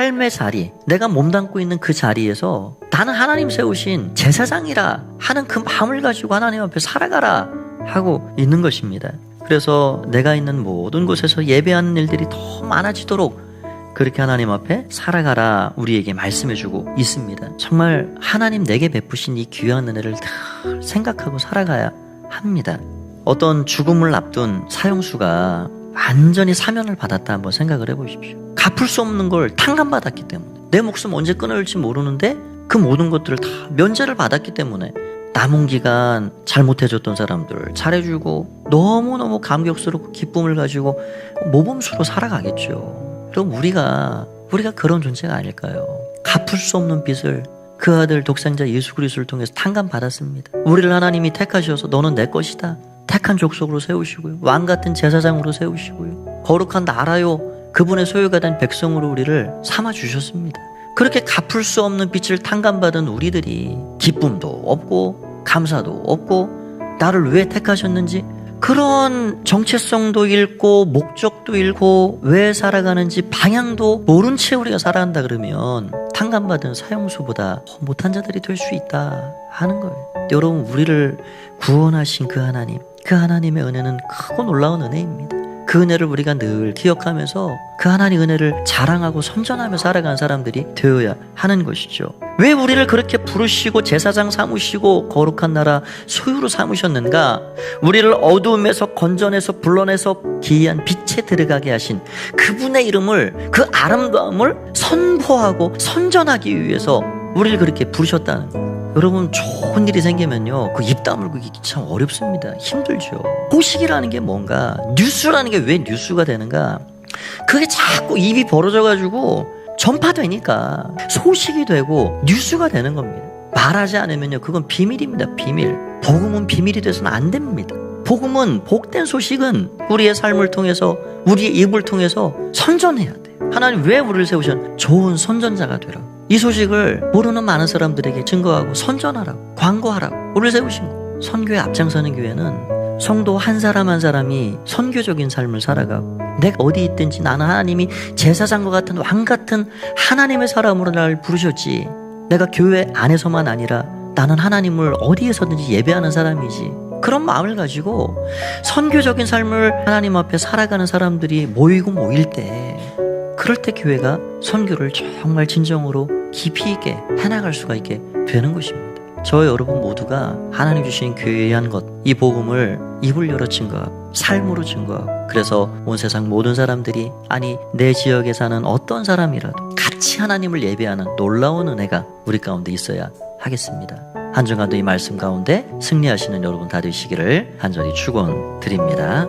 삶의 자리, 내가 몸담고 있는 그 자리에서 나는 하나님 세우신 제사장이라 하는 그 마음을 가지고 하나님 앞에 살아가라 하고 있는 것입니다. 그래서 내가 있는 모든 곳에서 예배하는 일들이 더 많아지도록 그렇게 하나님 앞에 살아가라 우리에게 말씀해주고 있습니다. 정말 하나님 내게 베푸신 이 귀한 은혜를 늘 생각하고 살아가야 합니다. 어떤 죽음을 앞둔 사형수가 완전히 사면을 받았다 한번 생각을 해보십시오. 갚을 수 없는 걸 탕감받았기 때문에 내 목숨 언제 끊어질지 모르는데 그 모든 것들을 다 면제를 받았기 때문에 남은 기간 잘못해줬던 사람들 잘해주고 너무너무 감격스럽고 기쁨을 가지고 모범수로 살아가겠죠. 그럼 우리가 우리가 그런 존재가 아닐까요? 갚을 수 없는 빚을 그 아들 독생자 예수 그리스도를 통해서 탕감 받았습니다. 우리를 하나님이 택하셔서 너는 내 것이다. 택한 족속으로 세우시고요. 왕 같은 제사장으로 세우시고요. 거룩한 나라요. 그분의 소유가 된 백성으로 우리를 삼아 주셨습니다. 그렇게 갚을 수 없는 빚을 탕감받은 우리들이 기쁨도 없고 감사도 없고 나를 왜 택하셨는지 그런 정체성도 잃고 목적도 잃고 왜 살아가는지 방향도 모른 채 우리가 살아간다 그러면 탕감받은 사형수보다 더 못한 자들이 될 수 있다 하는 거예요. 여러분 우리를 구원하신 그 하나님 그 하나님의 은혜는 크고 놀라운 은혜입니다. 그 은혜를 우리가 늘 기억하면서 그 하나님 은혜를 자랑하고 선전하며 살아가는 사람들이 되어야 하는 것이죠. 왜 우리를 그렇게 부르시고 제사장 삼으시고 거룩한 나라 소유로 삼으셨는가? 우리를 어두움에서 건져내서 불러내서 기이한 빛에 들어가게 하신 그분의 이름을 그 아름다움을 선포하고 선전하기 위해서 우리를 그렇게 부르셨다는 거예요. 여러분 좋은 일이 생기면요 그 입 다물기 참 어렵습니다. 힘들죠. 소식이라는 게 뭔가 뉴스라는 게 왜 뉴스가 되는가? 그게 자꾸 입이 벌어져 가지고 전파되니까 소식이 되고 뉴스가 되는 겁니다. 말하지 않으면요 그건 비밀입니다 비밀. 복음은 비밀이 돼서는 안 됩니다. 복음은 복된 소식은 우리의 삶을 통해서 우리의 입을 통해서 선전해야 돼요. 하나님 왜 우리를 세우셨 좋은 선전자가 되라고 이 소식을 모르는 많은 사람들에게 증거하고 선전하라고 광고하라고. 우리를 세우신 거. 선교에 앞장서는 교회는 성도 한 사람 한 사람이 선교적인 삶을 살아가고 내가 어디 있든지 나는 하나님이 제사장과 같은 왕 같은 하나님의 사람으로 날 부르셨지. 내가 교회 안에서만 아니라 나는 하나님을 어디에서든지 예배하는 사람이지. 그런 마음을 가지고 선교적인 삶을 하나님 앞에 살아가는 사람들이 모이고 모일 때 그럴 때 교회가 선교를 정말 진정으로 깊이 있게 해나갈 수가 있게 되는 것입니다. 저 여러분 모두가 하나님 주신 귀한 것, 이 복음을 입을 열어 증거하고 삶으로 증거하고 그래서 온 세상 모든 사람들이 아니 내 지역에 사는 어떤 사람이라도 같이 하나님을 예배하는 놀라운 은혜가 우리 가운데 있어야 하겠습니다. 한 주간도 이 말씀 가운데 승리하시는 여러분 다 되시기를 간절히 축원드립니다.